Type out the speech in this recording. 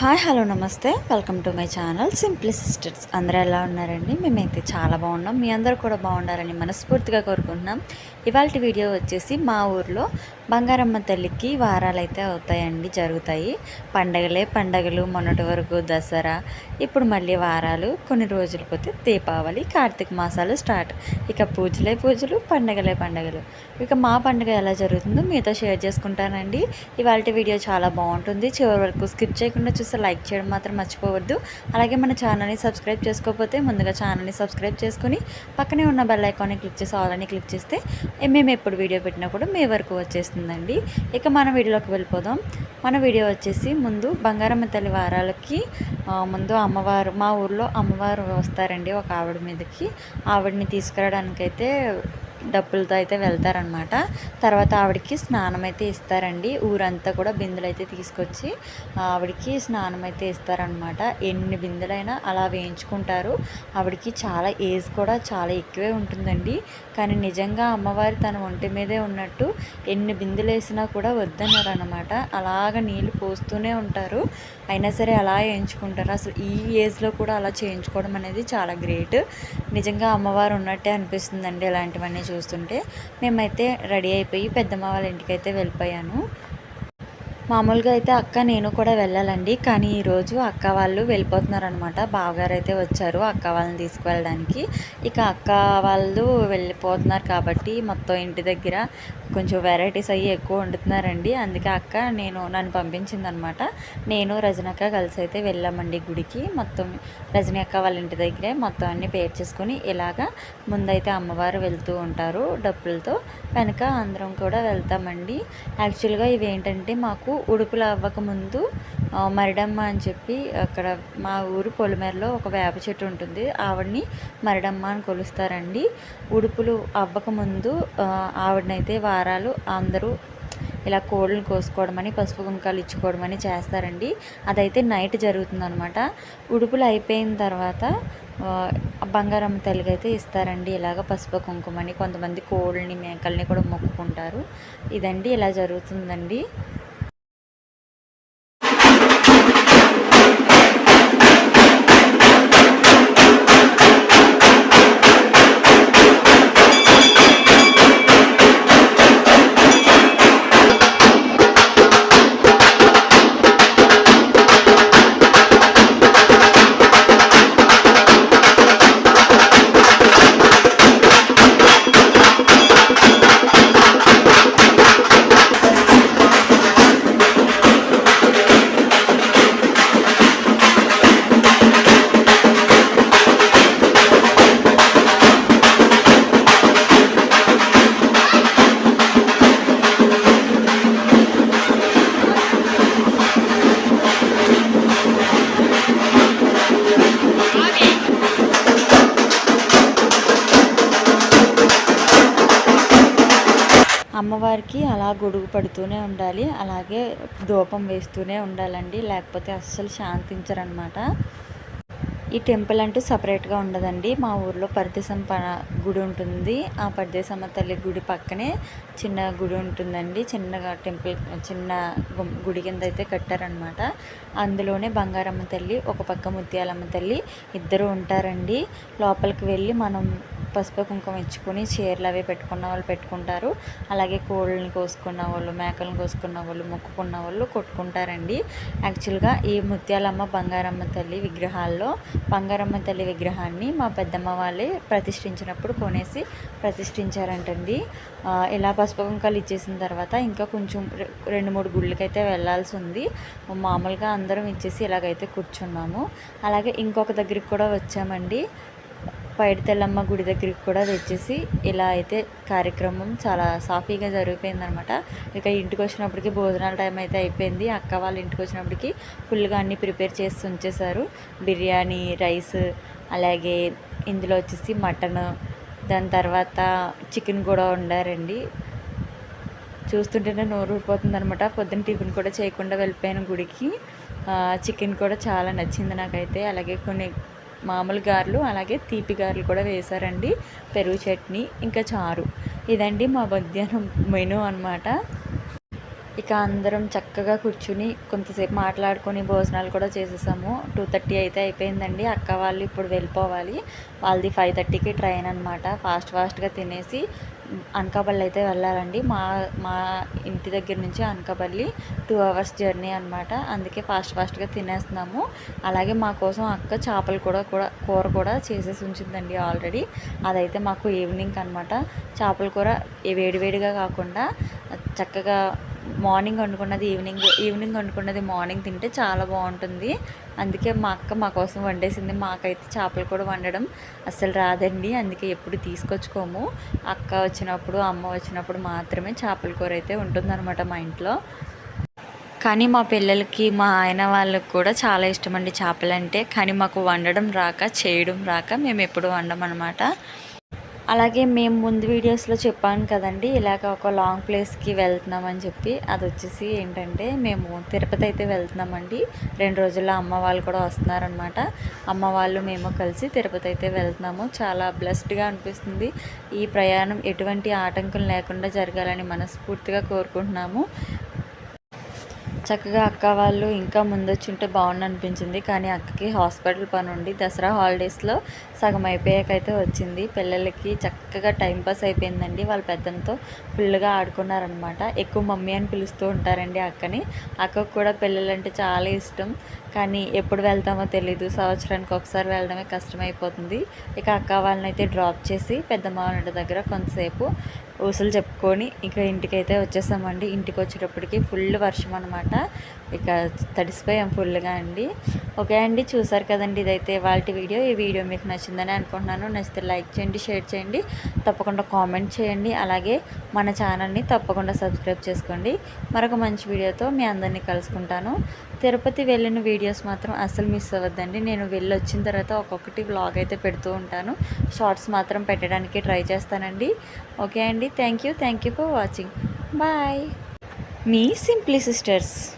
Hi hello నమస్తే. Welcome to my channel simply sisters అందరూ ఎలా ఉన్నారండి? మేమైతే చాలా బాగున్నాం. మీ అందరూ కూడా బాగుండాలని మనస్ఫూర్తిగా కోరుకుంటున్నాం. ఇవాళ వీడియో వచ్చేసి మా ఊర్లో బంగారమ్మ తల్లికి వారాలు అయితే అవుతాయండి జరుగుతాయి. పండగలే పండగలు మొన్నటి వరకు దసరా ఇప్పుడు మళ్ళీ వారాలు కొన్ని రోజులు పోతే దీపావళి కార్తీక మాసాలు స్టార్ట్. ఇక పూజలే పూజలు పండగలే పండగలు. ఇక మా పండుగ ఎలా జరుగుతుందో మీతో షేర్ చేసుకుంటానండి. ఇవాళ వీడియో చాలా బాగుంటుంది. చివరి వరకు స్కిప్ చేయకుండా చూస్తే లైక్ చేయడం మాత్రం మర్చిపోవద్దు. అలాగే మన ఛానల్ని సబ్స్క్రైబ్ చేసుకోకపోతే ముందుగా ఛానల్ని సబ్స్క్రైబ్ చేసుకుని పక్కనే ఉన్న బెల్ ఐకాన్ని క్లిక్ చేసి ఆల్ అని క్లిక్ చేస్తే మేము ఎప్పుడు వీడియో పెట్టినా కూడా మీ వరకు వచ్చేస్తుందండి. ఇక మన వీడియోలోకి వెళ్ళిపోదాం. మన వీడియో వచ్చేసి ముందు బంగారమ్మ తల్లి వారాలకి ముందు అమ్మవారు మా ఊర్లో అమ్మవారు వస్తారండి ఒక ఆవిడ మీదకి. ఆవిడని తీసుకురావడానికైతే డప్పులతో అయితే వెళ్తారనమాట తర్వాత ఆవిడకి స్నానం అయితే ఇస్తారండి. ఊరంతా కూడా బిందులు అయితే తీసుకొచ్చి ఆవిడకి స్నానం అయితే ఇస్తారనమాట ఎన్ని బిందులైనా అలా వేయించుకుంటారు. ఆవిడకి చాలా ఏజ్ కూడా చాలా ఎక్కువే ఉంటుందండి. కానీ నిజంగా అమ్మవారి తన ఒంటి మీదే ఉన్నట్టు ఎన్ని బిందులు వేసినా కూడా వద్దన్నారు అనమాట అలాగ నీళ్ళు పోస్తూనే ఉంటారు. అయినా సరే అలా వేయించుకుంటారు అసలు ఈ ఏజ్లో కూడా అలా చేయించుకోవడం అనేది చాలా గ్రేట్ నిజంగా అమ్మవారు ఉన్నట్టే అనిపిస్తుందండి ఇలాంటివన్నీ చూస్తుంటే. మేమైతే రెడీ అయిపోయి పెద్దమ్మ వాళ్ళ ఇంటికి అయితే వెళ్ళిపోయాను. మామూలుగా అయితే అక్క నేను కూడా వెళ్ళాలండి. కానీ ఈరోజు అక్క వాళ్ళు వెళ్ళిపోతున్నారనమాట. బావగారు అయితే వచ్చారు అక్క వాళ్ళని తీసుకువెళ్ళడానికి. ఇక అక్క వాళ్ళు వెళ్ళిపోతున్నారు కాబట్టి మొత్తం ఇంటి దగ్గర కొంచెం వెరైటీస్ అవి ఎక్కువ వండుతున్నారండి. అందుకే అక్క నేను నన్ను పంపించిందనమాట. నేను రజనక్క కలిసి అయితే వెళ్ళామండి గుడికి. మొత్తం రజనీ అక్క వాళ్ళ ఇంటి దగ్గరే మొత్తం అన్ని పేర్ చేసుకొని ఇలాగా ముందైతే అమ్మవారు వెళ్తూ ఉంటారు డప్పులతో. వెనక అందరం కూడా వెళ్తామండి. యాక్చువల్గా ఇవి ఏంటంటే మాకు ఉడుపులు అవ్వకముందు మరిడమ్మ అని చెప్పి అక్కడ మా ఊరు పొలిమేరలో ఒక వేప చెట్టు ఉంటుంది. ఆవిడని మరిడమ్మ అని కొలుస్తారండి. ఉడుపులు అవ్వకముందు ఆవిడనైతే వారాలు అందరూ ఇలా కోళ్ళను కోసుకోవడమని పసుపు కుంకాలు ఇచ్చుకోవడమని చేస్తారండి. అదైతే నైట్ జరుగుతుందనమాట. ఉడుపులు అయిపోయిన తర్వాత బంగారమ్మ తల్లికి అయితే ఇస్తారండి. ఇలాగ పసుపు కుంకుమని కొంతమంది కోళ్ళని మేకల్ని కూడా మొక్కుకుంటారు. ఇదండి ఇలా జరుగుతుందండి. అమ్మవారికి అలా గొడుగు పడుతూనే ఉండాలి అలాగే ధూపం వేస్తూనే ఉండాలండి లేకపోతే అస్సలు శాంతించరనమాట. ఈ టెంపుల్ అంటూ సపరేట్గా ఉండదండి మా ఊర్లో పరదేశం ప గుడి ఉంటుంది ఆ పరదేశమ్మ తల్లి గుడి పక్కనే చిన్న గుడి ఉంటుందండి చిన్నగా టెంపుల్ చిన్న గుడి కింద అయితే కట్టారనమాట. అందులోనే బంగారమ్మ తల్లి ఒక పక్క ముత్యాలమ్మ తల్లి ఇద్దరు ఉంటారండి. లోపలికి వెళ్ళి మనం పసుపు కుంకుమ ఇచ్చుకొని చీరలు అవి పెట్టుకున్న వాళ్ళు పెట్టుకుంటారు. అలాగే కోళ్ళని కోసుకున్న వాళ్ళు మేకలను కోసుకున్న వాళ్ళు మొక్కుకున్న వాళ్ళు కొట్టుకుంటారండి. యాక్చువల్గా ఈ ముత్యాలమ్మ బంగారమ్మ తల్లి విగ్రహాల్లో బంగారమ్మ తల్లి విగ్రహాన్ని మా పెద్దమ్మ వాళ్ళే ప్రతిష్ఠించినప్పుడు కొనేసి ప్రతిష్ఠించారంటండి. ఇలా పసుపు కుంకాలు ఇచ్చేసిన తర్వాత ఇంకా కొంచెం రెండు మూడు గుళ్ళకైతే వెళ్ళాల్సి ఉంది. మామూలుగా అందరం ఇచ్చేసి ఇలాగైతే కూర్చున్నాము. అలాగే ఇంకొక దగ్గరికి కూడా వచ్చామండి. పైడితెల్లమ్మ గుడి దగ్గరికి కూడా తెచ్చేసి ఇలా అయితే కార్యక్రమం చాలా సాఫీగా జరిగిపోయిందనమాట. ఇక ఇంటికి వచ్చినప్పటికి భోజనాల టైం అయితే అయిపోయింది. అక్క వాళ్ళ ఇంటికి వచ్చినప్పటికి ఫుల్గా అన్నీ ప్రిపేర్ చేసి ఉంచేశారు. బిర్యానీ రైస్ అలాగే ఇందులో వచ్చేసి మటన్ దాని తర్వాత చికెన్ కూడా వండారండి. చూస్తుంటేనే నోరు ఊరిపోతుంది అనమాట పొద్దున్న టిఫిన్ కూడా చేయకుండా వెళ్ళిపోయాను గుడికి. చికెన్ కూడా చాలా నచ్చింది నాకైతే. అలాగే కొన్ని మామూలు గారెలు అలాగే తీపి గారెలు కూడా వేశారండి. పెరుగు చట్నీ ఇంకా చారు. ఇదండి మా మధ్యాహ్నం మెను అనమాట ఇక అందరం చక్కగా కూర్చుని కొంతసేపు మాట్లాడుకొని భోజనాలు కూడా చేసేసాము. టూ థర్టీ అయితే అయిపోయిందండి. అక్క వాళ్ళు ఇప్పుడు వెళ్ళిపోవాలి. వాళ్ళది ఫైవ్ థర్టీకి ట్రైన్ అనమాట ఫాస్ట్ ఫాస్ట్గా తినేసి అనకాపల్లి అయితే వెళ్ళాలండి. మా మా ఇంటి దగ్గర నుంచి అనకాపల్లి టూ అవర్స్ జర్నీ అనమాట అందుకే ఫాస్ట్ ఫాస్ట్గా తినేస్తున్నాము. అలాగే మా కోసం అక్క చేపలు కూడా కూడా కూర కూడా చేసేసి ఉంచిందండి ఆల్రెడీ. అదైతే మాకు ఈవినింగ్ అనమాట చేపల కూర వేడివేడిగా కాకుండా చక్కగా మార్నింగ్ వండుకున్నది ఈవినింగ్ ఈవినింగ్ వండుకున్నది మార్నింగ్ తింటే చాలా బాగుంటుంది. అందుకే మా అక్క మా కోసం వండేసింది. మాకైతే చేపలు కూడా వండడం అస్సలు రాదండి. అందుకే ఎప్పుడు తీసుకొచ్చుకోము. అక్క వచ్చినప్పుడు అమ్మ వచ్చినప్పుడు మాత్రమే చేపల కూర అయితే ఉంటుందన్నమాట మా ఇంట్లో. కానీ మా పిల్లలకి మా ఆయన వాళ్ళకి కూడా చాలా ఇష్టం అండి చేపలు అంటే కానీ మాకు వండడం రాక చేయడం రాక మేము ఎప్పుడు వండమన్నమాట. అలాగే మేము ముందు వీడియోస్లో చెప్పాను కదండి ఇలాగ ఒక లాంగ్ ప్లేస్కి వెళ్తున్నామని చెప్పి. అది వచ్చేసి ఏంటంటే మేము తిరుపతి అయితే వెళ్తున్నామండి. రెండు రోజుల్లో అమ్మ వాళ్ళు కూడా వస్తున్నారనమాట. అమ్మ వాళ్ళు మేము కలిసి తిరుపతి అయితే వెళ్తున్నాము. చాలా బ్లెస్డ్గా అనిపిస్తుంది. ఈ ప్రయాణం ఎటువంటి ఆటంకం లేకుండా జరగాలని మనస్ఫూర్తిగా కోరుకుంటున్నాము. చక్కగా అక్క వాళ్ళు ఇంకా ముందొచ్చుంటే బాగుండు అనిపించింది కానీ అక్కకి హాస్పిటల్ పని ఉండి దసరా హాలిడేస్లో సగం అయిపోయాకైతే వచ్చింది. పిల్లలకి చక్కగా టైంపాస్ అయిపోయిందండి. వాళ్ళ పెద్దంతో ఫుల్గా ఆడుకున్నారనమాట. ఎక్కువ మమ్మీ అని పిలుస్తూ ఉంటారండి అక్కని. అక్కకు కూడా పిల్లలంటే చాలా ఇష్టం. కానీ ఎప్పుడు వెళ్తామో తెలీదు. సంవత్సరానికి ఒకసారి వెళ్ళడమే కష్టమైపోతుంది. ఇక అక్క వాళ్ళని అయితే డ్రాప్ చేసి పెద్ద మావనటి దగ్గర కొంతసేపు ఊసులు చెప్పుకొని ఇక ఇంటికైతే వచ్చేసామండి. ఇంటికి వచ్చేటప్పటికి ఫుల్ వర్షం అనమాట ఇక తడిసిపోయాం ఫుల్గా అండి. ఓకే అండి చూసారు కదండి ఇదైతే వాళ్ళ వీడియో. ఈ వీడియో మీకు నచ్చిందని అనుకుంటున్నాను. నచ్చితే లైక్ చేయండి షేర్ చేయండి. తప్పకుండా కామెంట్ చేయండి. అలాగే మన ఛానల్ని తప్పకుండా సబ్స్క్రైబ్ చేసుకోండి. మరొక మంచి వీడియోతో మీ అందరినీ కలుసుకుంటాను. తిరుపతి వెళ్ళిన వీడియోస్ మాత్రం అస్సలు మిస్ అవ్వద్దండి. నేను వెళ్ళి వచ్చిన తర్వాత ఒక్కొక్కటి వ్లాగ్ అయితే పెడుతూ ఉంటాను. షార్ట్స్ మాత్రం పెట్టడానికి ట్రై చేస్తానండి. ఓకే అండి Thank you. Thank you for watching. Bye. Me Simply Sisters.